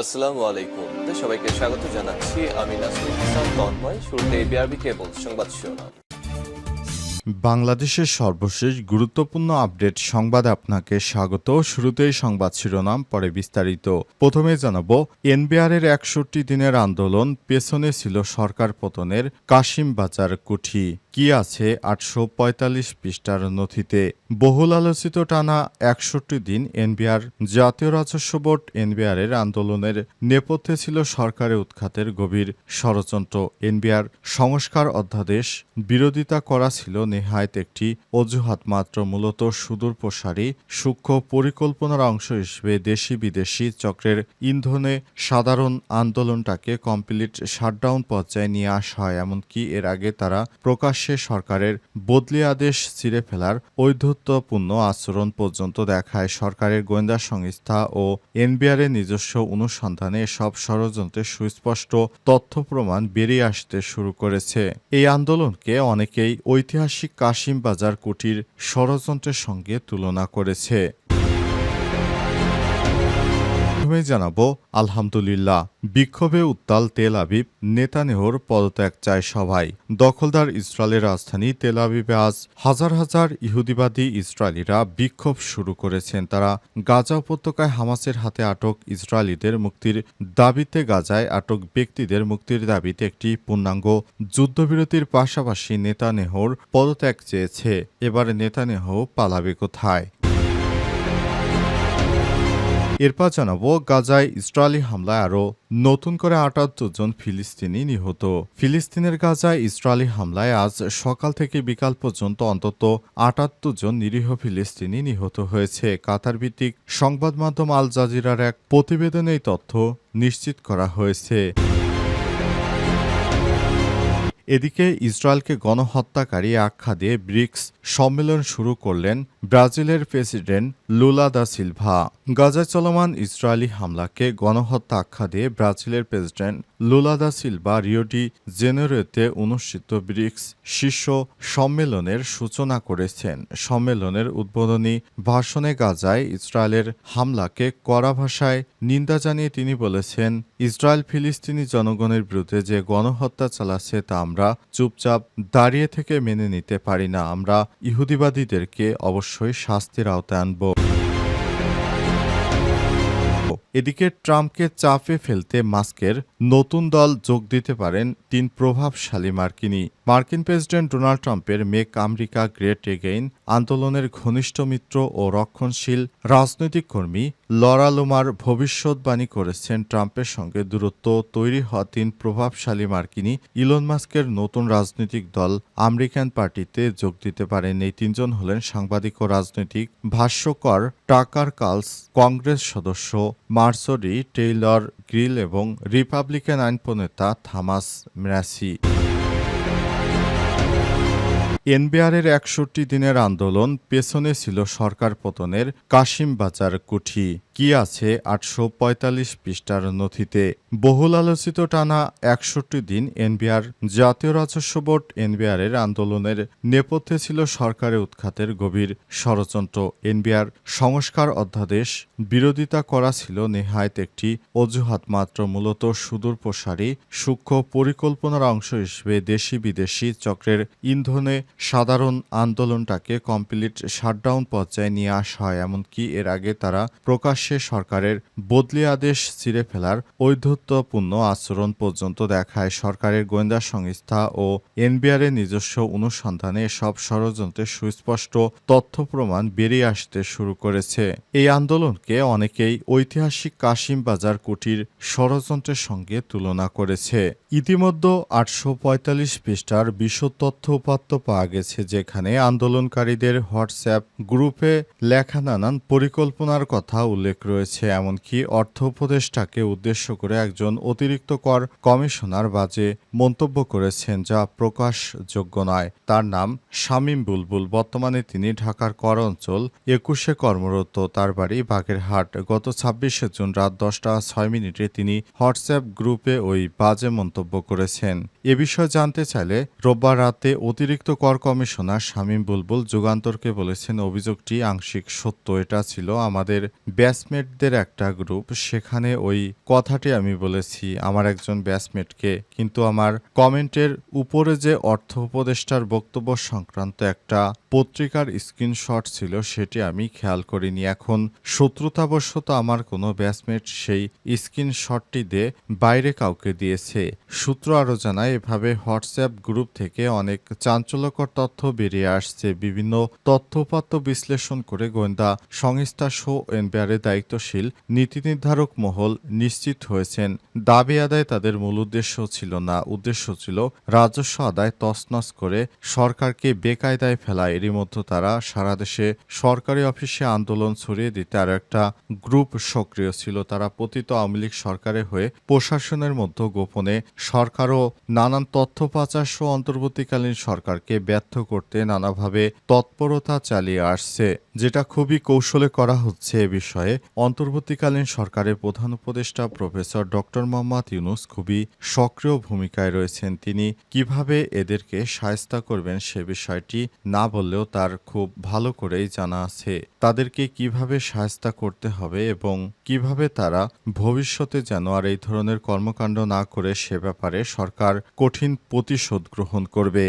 আসসালামু আলাইকুম। সবাইকে স্বাগত জানাচ্ছি। আমি হাসান, তন্ময়। শুরুতে বিআরবি কেবল সংবাদ শিরোনাম। বাংলাদেশের সর্বশেষ গুরুত্বপূর্ণ আপডেট সংবাদে আপনাকে স্বাগত। শুরুতেই সংবাদ শিরোনাম, পরে বিস্তারিত। প্রথমে জানাব এনবিআরের একষট্টি দিনের আন্দোলন পেছনে ছিল সরকার পতনের কাশিম বাজার কুঠি। কি আছে আটশো পঁয়তাল্লিশ পৃষ্ঠার নথিতে? বহুল আলোচিত টানা একষট্টি দিন এনবিআর, জাতীয় রাজস্ব বোর্ড এনবিআরের আন্দোলনের নেপথ্যে ছিল সরকারের উৎখাতের গভীর ষড়যন্ত্র। এনবিআর সংস্কার অধ্যাদেশ বিরোধিতা করা ছিল নেহায়ত একটি অজুহাত মাত্র, মূলত সুদূর প্রসারী, সূক্ষ্ম পরিকল্পনার অংশ হিসেবে দেশি বিদেশি চক্রের ইন্ধনে সাধারণ আন্দোলনটাকে কমপ্লিট শাটডাউন পর্যায়ে নিয়ে আসা হয়, এমনকি এর আগে তারা প্রকাশ্যে সরকারের বদলি আদেশ ছিঁড়ে ফেলার ঔদ্ধত্যপূর্ণ আচরণ পর্যন্ত দেখায় সরকারের গোয়েন্দা সংস্থা ও এনবিআরের নিজস্ব অনুসন্ধানে সব ষড়যন্ত্রের সুস্পষ্ট তথ্য প্রমাণ বেরিয়ে আসতে শুরু করেছে। এই আন্দোলনকে অনেকেই ঐতিহাসিক কাশিম বাজার কুটির ষড়যন্ত্রের সঙ্গে তুলনা করেছে। প্রথমে জানাব, আলহামদুলিল্লাহ, বিক্ষোভে উত্তাল তেল আবিব, নেতানেহর পদত্যাগ চায় সভায়। দখলদার ইসরায়েলের রাজধানী তেল আবিবে আজ হাজার হাজার ইহুদিবাদী ইসরায়েলিরা বিক্ষোভ শুরু করেছেন। তারা গাজা উপত্যকায় হামাসের হাতে আটক ইসরায়েলিদের মুক্তির দাবিতে গাজায় আটক ব্যক্তিদের মুক্তির দাবিতে একটি পূর্ণাঙ্গ যুদ্ধবিরতির পাশাপাশি নেতানেহর পদত্যাগ চেয়েছে। এবার নেতানেহ পালাবে কোথায়? এরপর জানাব, গাজায় ইসরায়েলি হামলায় আরও নতুন করে আটাত্তর জন ফিলিস্তিনি নিহত। ফিলিস্তিনের গাজায় ইসরায়েলি হামলায় আজ সকাল থেকে বিকাল পর্যন্ত অন্তত আটাত্তর জন নিরীহ ফিলিস্তিনি নিহত হয়েছে। কাতার ভিত্তিক সংবাদ মাধ্যম আল জাজিরার এক প্রতিবেদনে এই তথ্য নিশ্চিত করা হয়েছে। এদিকে ইসরায়েলকে গণহত্যাকারী আখ্যা দিয়ে ব্রিক্স সম্মেলন শুরু করলেন ব্রাজিলের প্রেসিডেন্ট লুলা দা সিলভা গাজায় চলমান ইসরায়েলি হামলাকে গণহত্যা আখ্যা দিয়ে ব্রাজিলের president Lula da Silva Rio de জেনেরোতে অনুষ্ঠিত ব্রিক্স শীর্ষ সম্মেলনের সূচনা করেছেন। সম্মেলনের উদ্বোধনী ভাষণে গাজায় ইসরায়েলের হামলাকে কড়া ভাষায় নিন্দা জানিয়ে তিনি বলেছেন ইসরায়েল ফিলিস্তিনি জনগণের বিরুদ্ধে যে গণহত্যা চালাচ্ছে তা আমরা চুপচাপ দাঁড়িয়ে থেকে মেনে নিতে পারি না। আমরা ইহুদিবাদীদেরকে অবশ্যই শাস্তির আওতায় আনব। এদিকে ট্রাম্পকে চাপে ফেলতে মাস্কের নতুন দল যোগ দিতে পারেন তিন প্রভাবশালী মার্কিনী। মার্কিন প্রেসিডেন্ট ডোনাল্ড ট্রাম্পের মেক আমেরিকা গ্রেট এগেইন, আন্দোলনের ঘনিষ্ঠ মিত্র ও রক্ষণশীল রাজনৈতিক কর্মী লরা লুমার ভবিষ্যৎবাণী করেছেন ট্রাম্পের সঙ্গে দূরত্ব তৈরি হওয়া তিন প্রভাবশালী মার্কিনী ইলন মাস্কের নতুন রাজনৈতিক দল আমেরিকান পার্টিতে যোগ দিতে পারেন। এই তিনজন হলেন সাংবাদিক ও রাজনৈতিক ভাষ্যকর টাকার কালস কংগ্রেস সদস্য মার্সরি টেইলর গ্রিল এবং রিপাবলিকান আইন প্রণেতা থামাস ম্যাসি। এনবিআরের একষট্টি দিনের আন্দোলন পেছনে ছিল সরকার পতনের কাশিম বাজার কুঠি। কি আছে আটশো পঁয়তাল্লিশ পৃষ্ঠার নথিতে? বহুল আলোচিত টানা একষট্টি দিন এনবিআর জাতীয় রাজস্ব বোর্ড এনবিআরের আন্দোলনের নেপথ্যে ছিল সরকারের উৎখাতের গভীর ষড়যন্ত্র। এনবিআর সংস্কার অধ্যাদেশ বিরোধিতা করা ছিল নেহায়ত একটি অজুহাত মাত্র, মূলত সুদূর প্রসারী, সূক্ষ্ম পরিকল্পনার অংশ হিসেবে দেশি বিদেশি চক্রের ইন্ধনে সাধারণ আন্দোলনটাকে কমপ্লিট শাটডাউন পর্যায়ে নিয়ে আসা হয়, এমনকি এর আগে তারা প্রকাশ্যে সরকারের বদলি আদেশ ছিঁড়ে ফেলার ঔদ্ধত্যপূর্ণ আচরণ পর্যন্ত দেখায়। সরকারের গোয়েন্দা সংস্থা ও এনবিআরের নিজস্ব অনুসন্ধানে সব ষড়যন্ত্রের সুস্পষ্ট তথ্য প্রমাণ বেরিয়ে আসতে শুরু করেছে। এই আন্দোলনকে অনেকেই ঐতিহাসিক কাশিম বাজার কুটির ষড়যন্ত্রের সঙ্গে তুলনা করেছে। ইতিমধ্যে আটশো পঁয়তাল্লিশ পৃষ্ঠার বিশদ তথ্য উপাত্ত পাওয়া গেছে যেখানে আন্দোলনকারীদের হোয়াটসঅ্যাপ গ্রুপে লেখা নানান পরিকল্পনার কথা উল্লেখ রয়েছে। এমনকি অর্থ উপদেষ্টাকে উদ্দেশ্য করে একজন অতিরিক্ত কর কমিশনার বাজে মন্তব্য করেছেন, যা প্রকাশযোগ্য নয়। তার নাম শামীম বুলবুল। বর্তমানে তিনি ঢাকার কর অঞ্চল একুশে কর্মরত। তার বাড়ি বাগেরহাট। গত ছাব্বিশে জুন রাত দশটা ছয় মিনিটে তিনি হোয়াটসঅ্যাপ গ্রুপে ওই বাজে মন্তব্য করেছেন। এ বিষয়ে জানতে চাইলে রোববার রাতে অতিরিক্ত কর কমিশনার শামীম বুলবুল যুগান্তরকে বলেছেন, অভিযোগটি আংশিক সত্য। এটা ছিল আমাদের ব্যাচ ব্যাচমেটদের একটা গ্রুপ। সেখানে ওই কথাটি আমি বলেছি, আমার একজন ব্যাচমেটকে। কিন্তু আমার কমেন্টের উপরে যে অর্থ উপদেষ্টার বক্তব্য সংক্রান্ত একটা পত্রিকার স্ক্রিনশট ছিল, সেটি আমি খেয়াল করিনি। এখন শত্রুতাবশত আমার কোনো ব্যাচমেট সেই স্ক্রিনশটটি দিয়ে বাইরে কাউকে দিয়েছে। সূত্র আরও জানায়, এভাবে হোয়াটসঅ্যাপ গ্রুপ থেকে অনেক চাঞ্চল্যকর তথ্য বেরিয়ে আসছে। বিভিন্ন তথ্যপাত্য বিশ্লেষণ করে গোয়েন্দা সংস্থা শো এনবিআরের দায়িত্বশীল নীতি নির্ধারক মহল নিশ্চিত হয়েছেন। দাবি আদায় তাদের মূল উদ্দেশ্য ছিল না। উদ্দেশ্য ছিল রাজস্ব আদায় তছনছ করে সরকারকে বেকায়দায় ফেলা এরই মধ্যে তারা সারা দেশে সরকারি অফিসে আন্দোলন ছড়িয়ে দিতে আর একটা গ্রুপ সক্রিয় ছিল। তারা পতিত আওয়ামী লীগ সরকারের হয়ে প্রশাসনের মধ্যে গোপনে সরকারও নানান তথ্য পাচার সহ অন্তর্বর্তীকালীন সরকারকে ব্যর্থ করতে নানাভাবে তৎপরতা চালিয়ে আসছে, যেটা খুবই কৌশলে করা হচ্ছে এ বিষয়ে। অন্তর্বর্তীকালীন সরকারের প্রধান উপদেষ্টা প্রফেসর ডক্টর মোহাম্মদ ইউনুস খুবই সক্রিয় ভূমিকায় রয়েছেন। তিনি কীভাবে এদেরকে সায়স্তা করবেন সে বিষয়টি না বললেও তার খুব ভালো করেই জানা আছে। তাদেরকে কীভাবে সায়স্তা করতে হবে এবং কীভাবে তারা ভবিষ্যতে যেন আর এই ধরনের কর্মকাণ্ড না করে সে ব্যাপারে সরকার কঠিন প্রতিশোধ গ্রহণ করবে।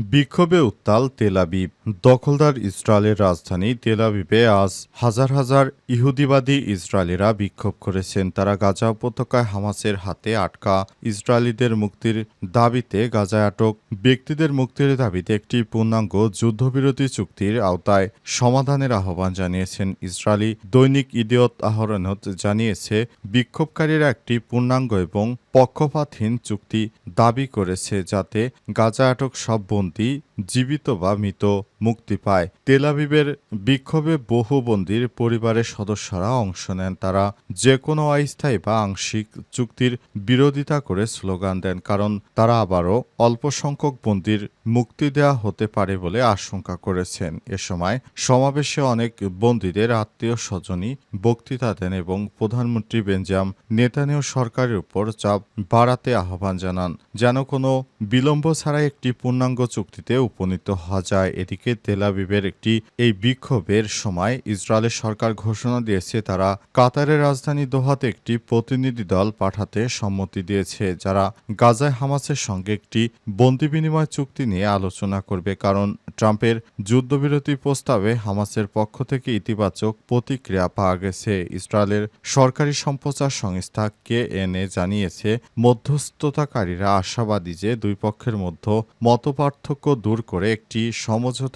বিক্ষোভে উত্তাল তেলাবিব দখলদার ইসরায়েলের রাজধানী তেলাবিবে আজ হাজার হাজার ইহুদিবাদী ইসরায়েলিরা বিক্ষোভ করেছেন। তারা গাজা উপত্যকায় হামাসের হাতে আটকা ইসরায়েলিদের মুক্তির দাবিতে গাজায় আটক। ব্যক্তিদের মুক্তির দাবিতে একটি পূর্ণাঙ্গ যুদ্ধবিরতি চুক্তির আওতায় সমাধানের আহ্বান জানিয়েছেন ইসরায়েলি দৈনিক ইডিয়ত আহরণত জানিয়েছে, বিক্ষোভকারীরা একটি পূর্ণাঙ্গ এবং পক্ষপাতহীন চুক্তি দাবি করেছে যাতে গাজা আটক সব বন্দী জীবিত বা মৃত। মুক্তি পায়। তেলাবিবের বিক্ষোভে বহু বন্দির পরিবারের সদস্যরা অংশ নেন। তারা যে কোনো অস্থায়ী বা আংশিক চুক্তির বিরোধিতা করে স্লোগান দেন, কারণ তারা আবারও অল্প সংখ্যক বন্দির মুক্তি দেওয়া হতে পারে বলে আশঙ্কা করেছেন। এ সময় সমাবেশে অনেক বন্দীদের আত্মীয় স্বজনই বক্তৃতা দেন এবং প্রধানমন্ত্রী বেঞ্জাম নেতানিয় সরকারের উপর চাপ বাড়াতে আহ্বান জানান। যেন কোনো বিলম্ব ছাড়াই একটি পূর্ণাঙ্গ চুক্তিতে উপনীত হওয়া যায়। এদিকে তেলাবিবের একটি এই বিক্ষোভের সময় ইসরায়েলের সরকার ঘোষণা দিয়েছে, তারা কাতারের রাজধানী দোহাতে একটি প্রতিনিধি দল পাঠাতে সম্মতি দিয়েছে, যারা গাজায় হামাসের সঙ্গে একটি বন্দি বিনিময় চুক্তি নিয়ে আলোচনা করবে। কারণ ট্রাম্পের যুদ্ধবিরতি প্রস্তাবে হামাসের পক্ষ থেকে ইতিবাচক প্রতিক্রিয়া পাওয়া গেছে। ইসরায়েলের সরকারি সম্প্রচার সংস্থা কেএনএ জানিয়েছে, মধ্যস্থতাকারীরা আশাবাদী যে দুই পক্ষের মধ্যে মতপার্থক্য দূর করে একটি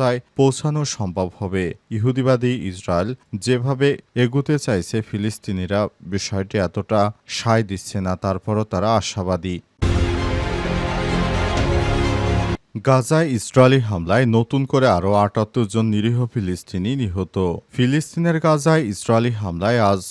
সমঝোতায় পৌঁছানো সম্ভব হবে। ইহুদিবাদী ইসরায়েল যেভাবে এগুতে চাইছে, ফিলিস্তিনিরা বিষয়টি এতটা সায় দিচ্ছে না, তারপরও তারা আশাবাদী। গাজায় ইসরায়েলি হামলায় নতুন করে আরও আটাত্তর জন নিরীহ ফিলিস্তিনি নিহত। ফিলিস্তিনের গাজায় ইসরায়েলি হামলায় আজ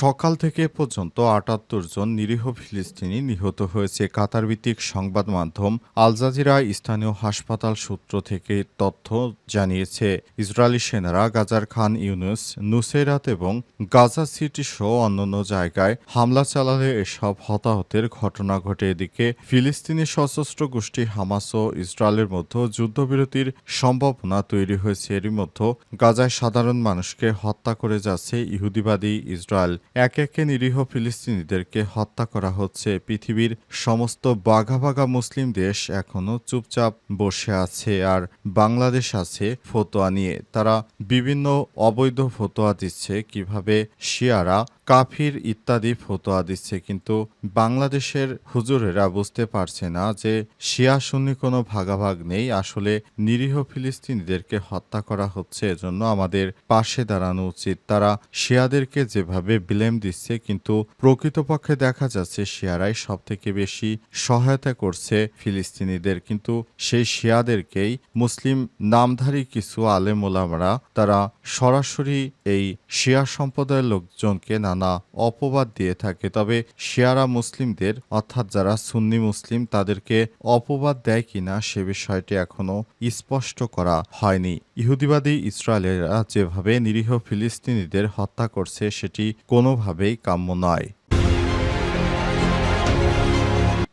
সকাল থেকে পর্যন্ত আটাত্তর জন নিরীহ ফিলিস্তিনি নিহত হয়েছে। কাতার ভিত্তিক সংবাদ মাধ্যম আল জাজিরা স্থানীয় হাসপাতাল সূত্র থেকে তথ্য জানিয়েছে, ইসরায়েলি সেনারা গাজার খান ইউনুস, নুসেরাত এবং গাজা সিটি সহ অন্যান্য জায়গায় হামলা চালালে এসব হতাহতের ঘটনা ঘটে। এদিকে ফিলিস্তিনি সশস্ত্র গোষ্ঠী হামাস ও ইসরায়েলের মধ্যে যুদ্ধবিরতির সম্ভাবনা তৈরি হয়েছে। এরই মধ্যে গাজায় সাধারণ মানুষকে হত্যা করে যাচ্ছে ইহুদিবাদী ইসরায়েল। একে একে নিরীহ ফিলিস্তিনিদেরকে হত্যা করা হচ্ছে। পৃথিবীর সমস্ত বাঘা বাঘা মুসলিম দেশ এখনও চুপচাপ বসে আছে আর বাংলাদেশ আছে ফতোয়া নিয়ে। তারা বিভিন্ন অবৈধ ফতোয়া দিচ্ছে। কীভাবে শিয়ারা কাফির ইত্যাদি ফতোয়া দিচ্ছে, কিন্তু বাংলাদেশের হুজুরেরা বুঝতে পারছে না যে শিয়া সুন্নি কোনো ভাগাভাগ নেই, আসলে নিরীহ ফিলিস্তিনিদেরকে হত্যা করা হচ্ছে, এজন্য আমাদের পাশে দাঁড়ানো উচিত। তারা শিয়াদেরকে যেভাবে বিলেম দিচ্ছে, কিন্তু প্রকৃতপক্ষে দেখা যাচ্ছে শিয়ারাই সব থেকে বেশি সহায়তা করছে ফিলিস্তিনিদের, কিন্তু সেই শিয়াদেরকেই মুসলিম নামধারী কিছু আলেম ওলামারা, তারা সরাসরি এই শিয়া সম্প্রদায়ের লোকজনকে নানা অপবাদ দিয়ে থাকে। তবে শিয়ারা মুসলিমদের, অর্থাৎ যারা সুন্নি মুসলিম, তাদেরকে অপবাদ দেয় কিনা সে বিষয়টি এখনও স্পষ্ট করা হয়নি। ইহুদিবাদী ইসরায়েলেরা যেভাবে নিরীহ ফিলিস্তিনিদের হত্যা করছে, সেটি কোনোভাবেই কাম্য নয়।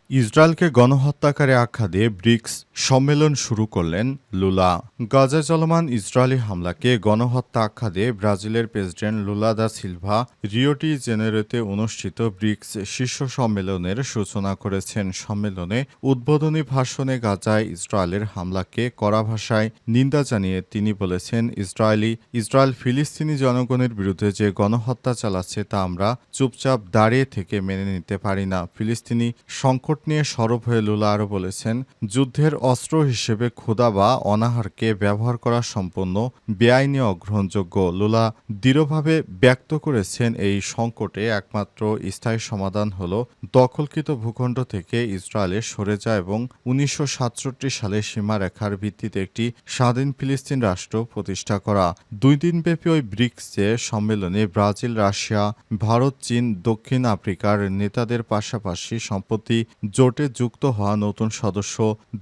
ইসরায়েলকে গণহত্যাকারী আখ্যা দিয়ে ব্রিক্স সম্মেলন শুরু করলেন লুলা। গাজায় চলমান ইসরায়েলি হামলাকে গণহত্যা আখ্যা দিয়ে ব্রাজিলের president Lula da Silva Rio de জেনেরোতে অনুষ্ঠিত ব্রিক্স শীর্ষ সম্মেলনের সূচনা করেছেন। সম্মেলনে উদ্বোধনী ভাষণে গাজায় ইসরায়েলের হামলাকে কড়া ভাষায় নিন্দা জানিয়ে তিনি বলেছেন, ইসরায়েলি ইসরায়েল ফিলিস্তিনি জনগণের বিরুদ্ধে যে গণহত্যা চালাচ্ছে তা আমরা চুপচাপ দাঁড়িয়ে থেকে মেনে নিতে পারি না। ফিলিস্তিনি সংকট নিয়ে সরব হয়ে লুলা আরও বলেছেন, যুদ্ধের অস্ত্র হিসেবে ক্ষুদা বা অনাহারকে ব্যবহার করা সম্পূর্ণ বেআইনি অগ্রহণযোগ্য লুলা দৃঢ়ভাবে ব্যক্ত করেছেন এই সংকটে একমাত্র স্থায়ী সমাধান হল দখলকৃত ভূখণ্ড থেকে ইসরায়েলের সরে যায় এবং উনিশশো সাতষট্টি সালে সীমারেখার ভিত্তিতে একটি স্বাধীন ফিলিস্তিন রাষ্ট্র প্রতিষ্ঠা করা। দুই দিনব্যাপী ওই ব্রিক্সে সম্মেলনে ব্রাজিল, রাশিয়া, ভারত, চীন, দক্ষিণ আফ্রিকার নেতাদের পাশাপাশি সম্প্রতি জোটে যুক্ত হওয়া নতুন সদস্য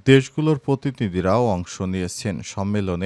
দেশগুলোর প্রতিনিধিরাও অংশ নিয়েছেন সম্মেলনে।